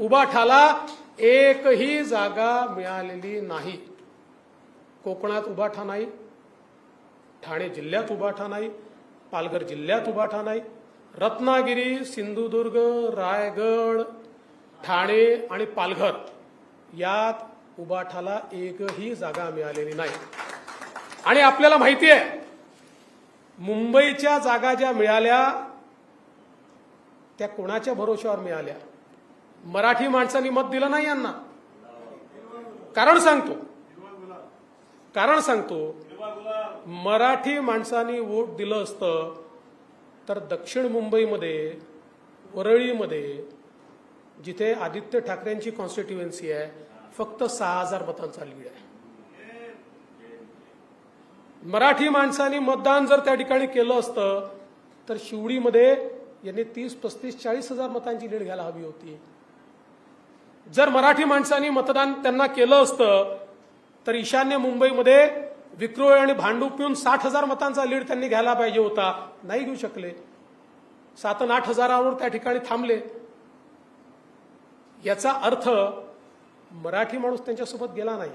उबाठाला एकही जागा मिळालेली नाही. कोकणात उबाठा नाही ठाणे जिल्ह्यात उभाठा नाही पालघर जिल्ह्यात उभाठा नाही रत्नागिरी सिंधुदुर्ग रायगड ठाणे आणि पालघर यात उबाठाला एकही जागा मिळालेली नाही. आणि आपल्याला माहिती आहे मुंबईच्या जागा ज्या मिळाल्या त्या कोणाच्या भरोश्यावर मिळाल्या? मराठी माणसांनी मत दिलं नाही यांना. कारण सांगतो. कारण सांगतो मराठी माणसांनी वोट दिलं असतं तर दक्षिण मुंबईमध्ये वरळीमध्ये जिथे आदित्य ठाकरेंची कॉन्स्टिट्युएन्सी आहे फक्त सहा हजार मतांचा लीड आहे. मराठी माणसांनी मतदान जर त्या ठिकाणी केलं असतं तर शिवडीमध्ये यांनी तीस पस्तीस चाळीस हजार मतांची लीड घ्यायला हवी होती. जर मराठी माणसांनी मतदान त्यांना केलं असतं तर ईशान्य मुंबईमध्ये विक्रोळी आणि भांडूप पिऊन साठ हजार मतांचा लीड त्यांनी घ्यायला पाहिजे होता. नाही घेऊ शकले. सात आठ हजारावर त्या ठिकाणी थांबले. याचा अर्थ मराठी माणूस त्यांच्यासोबत गेला नाही.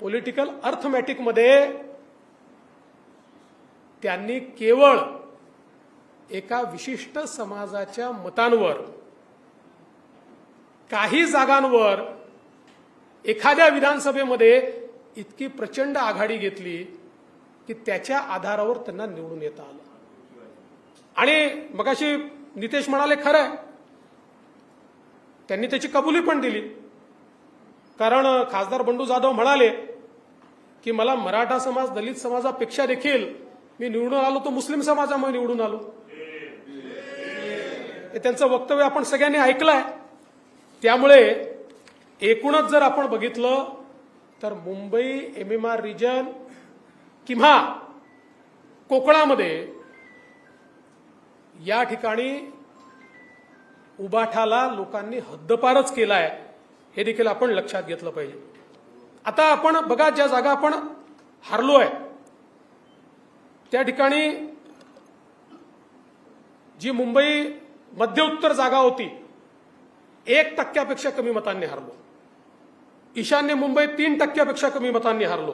पॉलिटिकल अर्थमॅटिकमध्ये त्यांनी केवळ एका विशिष्ट समाजाच्या मतांवर काही जागांवर एखाद्या विधानसभेमध्ये इतकी प्रचंड आघाडी घेतली की त्याच्या आधारावर त्यांना निवडून येता आलं. आणि मगाशी नितेश म्हणाले खरं आहे. त्यांनी त्याची कबुली पण दिली. कारण खासदार बंडू जाधव म्हणाले की मला मराठा समाज दलित समाजापेक्षा देखील मी निवडून आलो तो मुस्लिम समाजामुळे निवडून आलो. हे त्यांचं वक्तव्य आपण सगळ्यांनी ऐकलंय. त्यामुळे एकूणच जर आपण बघितलं तर Mumbai M M R region किंवा कोकणामध्ये या ठिकाणी उबाठाला लोकांनी हद्दपारच केलाय हे देखील आपण लक्षात घेतलं पाहिजे. आता आपण बघा ज्या जागा आपण हारलो आहे त्या ठिकाणी जी मुंबई मध्य उत्तर जागा होती एक टक्क्यापेक्षा कमी मतांनी हरलो. ईशान्य मुंबई तीन टक्क्यापेक्षा कमी मतांनी हरलो.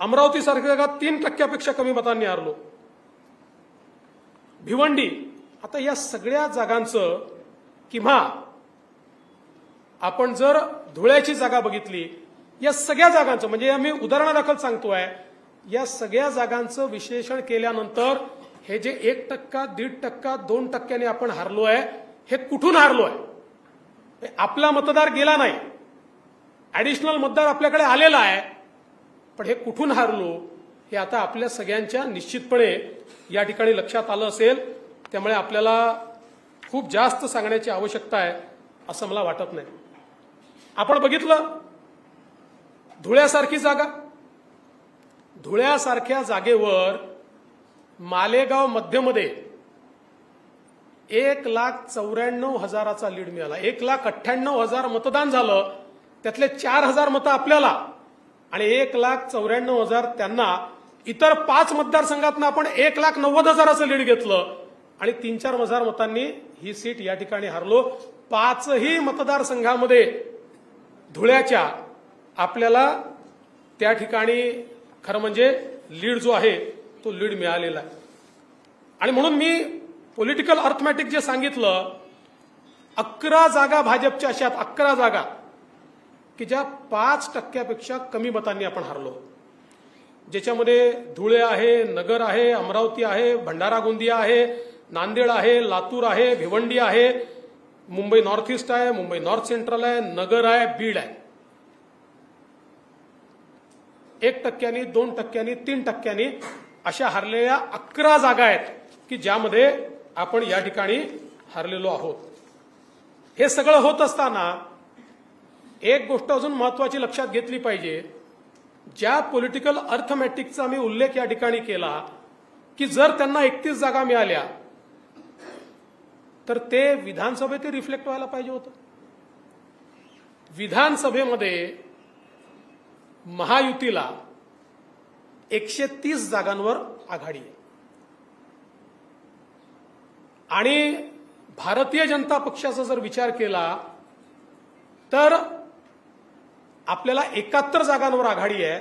अमरावती सारख्या तीन टक्क्यापेक्षा कमी मतांनी हरलो. भिवंडी आता या सगळ्या जागांचं किंवा आपण जर धुळ्याची जागा बघितली या सगळ्या जागांचं म्हणजे मी उदाहरणादाखल सांगतोय या सगळ्या जागांचं विश्लेषण केल्यानंतर हे जे एक टक्का दीड टक्का दोन टक्क्याने आपण हारलो आहे हे कुठून हारलो आहे आपला मतदार गेला नाही. ऍडिशनल मतदार आपल्याकडे आलेला आहे. पण हे कुठून हारलो हे आता आपल्या सगळ्यांच्या निश्चितपणे या ठिकाणी लक्षात आलं असेल. त्यामुळे आपल्याला खूप जास्त सांगण्याची आवश्यकता आहे असं मला वाटत नाही. आपण बघितलं धुळ्यासारखी जागा. धुळ्यासारख्या जागेवर मालेगाव मध्यमध्ये एक लाख चौऱ्याण्णव हजाराचा लीड मिळाला. एक लाख अठ्ठ्याण्णव हजार मतदान झालं. त्यातले चार हजार मतं आपल्याला. आणि एक लाख चौऱ्याण्णव हजार त्यांना इतर पाच मतदारसंघातनं आपण एक लाख नव्वद हजाराचं लीड घेतलं. आणि तीन चार हजार मतांनी ही सीट या ठिकाणी हरलो. पाचही मतदारसंघामध्ये धुळ्याच्या आपल्याला त्या ठिकाणी खरं म्हणजे लीड जो आहे तो लीड मिळालेला आहे. आणि म्हणून मी पॉलिटिकल अर्थमॅटिक जे सांगितलं अकरा जागा भाजपच्या अशात अकरा जागा की ज्या पाच टक्क्यापेक्षा कमी मतांनी आपण हरलो. ज्याच्यामध्ये धुळे आहे नगर आहे अमरावती आहे भंडारा गोंदिया आहे नांदेड आहे लातूर आहे भिवंडी आहे मुंबई नॉर्थ ईस्ट आहे मुंबई नॉर्थ सेंट्रल आहे नगर आहे बीड आहे. एक टक्क्यांनी दोन टक्क्यांनी तीन टक्क्यांनी अशा हरलेल्या अकरा जागा आहेत की ज्यामध्ये आपण या ठिकाणी हरलेलो आहोत. हे सगळं होत असताना एक गोष्ट अजून महत्वाची लक्षात घेतली पाहिजे. ज्या पॉलिटिकल अर्थमॅटिकचा मी उल्लेख या ठिकाणी केला की जर त्यांना एकतीस जागा मिळाल्या तर ते विधानसभेत रिफ्लेक्ट व्हायला पाहिजे होतं. विधानसभेमध्ये महायुतीला एकशे तीस जागांवर आघाडी आहे. आणि भारतीय जनता पक्षाचा जर विचार केला तर आपल्याला एकाहत्तर जागांवर आघाडी आहे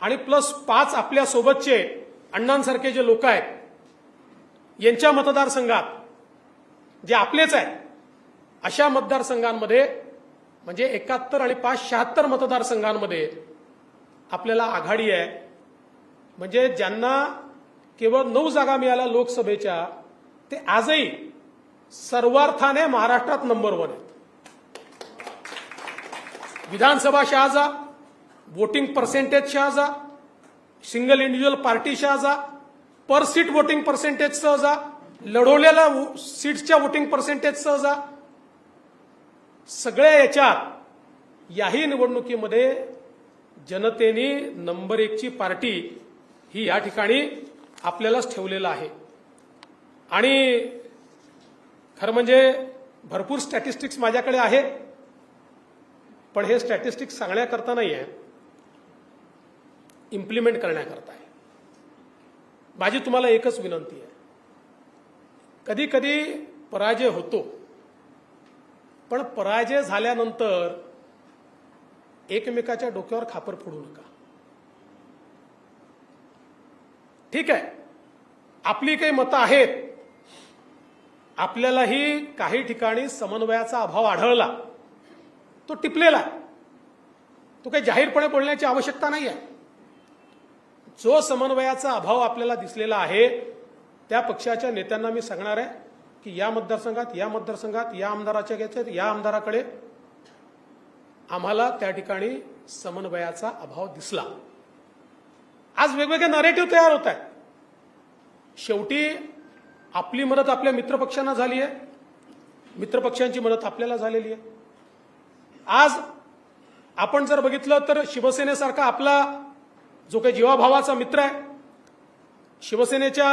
आणि प्लस पाच आपल्या सोबतचे अण्णांसारखे जे लोक आहेत यांच्या मतदारसंघात जे आपलेच आहेत अशा मतदारसंघांमध्ये म्हणजे एकाहत्तर आणि पाच शहात्तर मतदारसंघांमध्ये आपल्याला आघाडी आहे. म्हणजे ज्यांना केवळ नऊ जागा मिळाल्या लोकसभेच्या ते आजही सर्वार्थाने महाराष्ट्रात नंबर वन आहेत. विधानसभा शहाजा वोटिंग पर्सेंटेज शहाजा सिंगल इंडिव्हिज्युअल पार्टी शहाजा पर सीट वोटिंग पर्सेंटेज सहजा लढवलेल्या सीट्सच्या वोटिंग पर्सेंटेज सहजा सगळ्या याच्यात याही निवडणुकीमध्ये जनतेने नंबर एकची पार्टी ही या ठिकाणी आपल्यालाच ठेवलेलं आहे. आणि खरं म्हणजे भरपूर स्टॅटिस्टिक्स माझ्याकडे आहे पण हे स्टॅटिस्टिक्स सांगण्याकरता नाही आहे इम्प्लिमेंट करण्याकरता आहे. माझी तुम्हाला एकच विनंती आहे. कधी कधी पराजय होतो पण पराजय झाल्यानंतर एकमेकाच्या डोक्यावर खापर फोडू नका. ठीक आहे. आपली काही मतं आहेत आपल्यालाही काही ठिकाणी समन्वयाचा अभाव आढळला तो टिपलेला आहे. तो काही जाहीरपणे बोलण्याची आवश्यकता नाही आहे जो समन्वयाचा अभाव आपल्याला दिसलेला आहे त्या पक्षाच्या नेत्यांना मी सांगणार आहे की या मतदारसंघात या मतदारसंघात या आमदाराच्या घेतल्यात या आमदाराकडे आम्हाला त्या ठिकाणी समन्वयाचा अभाव दिसला. आज वेगवेगळे नरेटिव्ह तयार होत आहेत. शेवटी आपली मदत आपल्या मित्रपक्षांना झाली आहे. मित्रपक्षांची मदत आपल्याला झालेली आहे. आज आपण जर बघितलं तर शिवसेनेसारखा आपला जो काही जीवाभावाचा मित्र आहे शिवसेनेच्या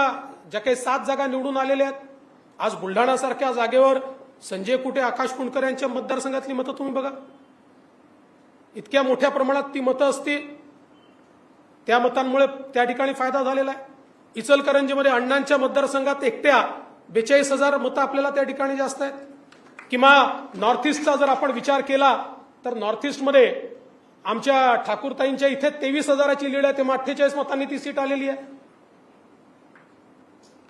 ज्या काही सात जागा निवडून आलेल्या आहेत आज बुलढाणासारख्या जागेवर संजय कुटे आकाश कुंडकर यांच्या मतदारसंघातली मतं तुम्ही बघा. इतक्या मोठ्या प्रमाणात ती मतं असतील त्या मतांमुळे त्या ठिकाणी फायदा झालेला आहे. इचलकरंजीमध्ये अण्णांच्या मतदारसंघात एकट्या बेचाळीस हजार मतं आपल्याला त्या ठिकाणी जास्त आहेत. किंवा नॉर्थ ईस्टचा जर आपण विचार केला तर नॉर्थ ईस्टमध्ये आमच्या ठाकूरताईंच्या इथे तेवीस हजाराची लीड आहे तेव्हा अठ्ठेचाळीस मतांनी ती सीट आलेली आहे.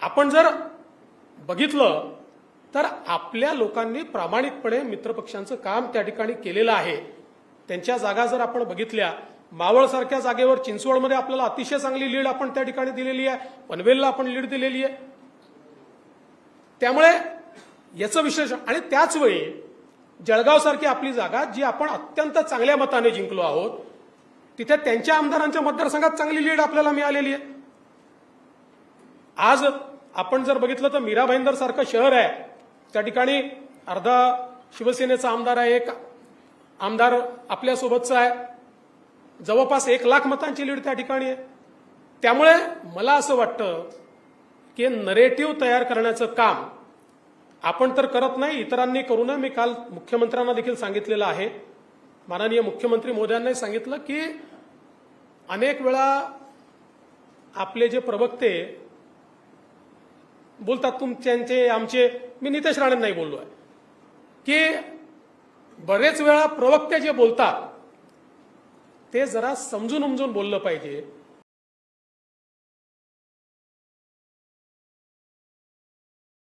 आपण जर बघितलं तर आपल्या लोकांनी प्रामाणिकपणे मित्रपक्षांचं काम त्या ठिकाणी केलेलं आहे. त्यांच्या जागा जर आपण बघितल्या मावळसारख्या जागेवर चिंचवडमध्ये आपल्याला अतिशय चांगली लीड आपण त्या ठिकाणी दिलेली आहे. पनवेलला आपण लीड दिलेली आहे. त्यामुळे याचं विश्लेषण आणि त्याच वेळी जळगावसारखी आपली जागा जी आपण अत्यंत चांगल्या मताने जिंकलो आहोत तिथे त्यांच्या आमदारांच्या मतदारसंघात चांगली लीड आपल्याला मिळालेली आहे. आज आपण जर बघितलं तर मीरा भाईंदर सारखं शहर आहे. त्या ठिकाणी अर्धा शिवसेनेचा आमदार आहे एक आमदार आपल्यासोबतचा आहे. जवळपास एक लाख मतांची लीड त्या ठिकाणी आहे. त्यामुळे मला असं वाटतं की नरेटिव्ह तयार करण्याचं काम आपण तर करत नाही इतरांनी करू नये. मी काल मुख्यमंत्र्यांना देखील सांगितलेलं आहे. माननीय मुख्यमंत्री मोदयांनी सांगितलं की अनेक वेळा आपले जे प्रवक्ते बोलतात तुमच्यांचे आमचे मी नितेश राणेंनाही बोललो आहे की बरेच वेळा प्रवक्ते जे बोलतात ते जरा समजून उमजून बोललं पाहिजे.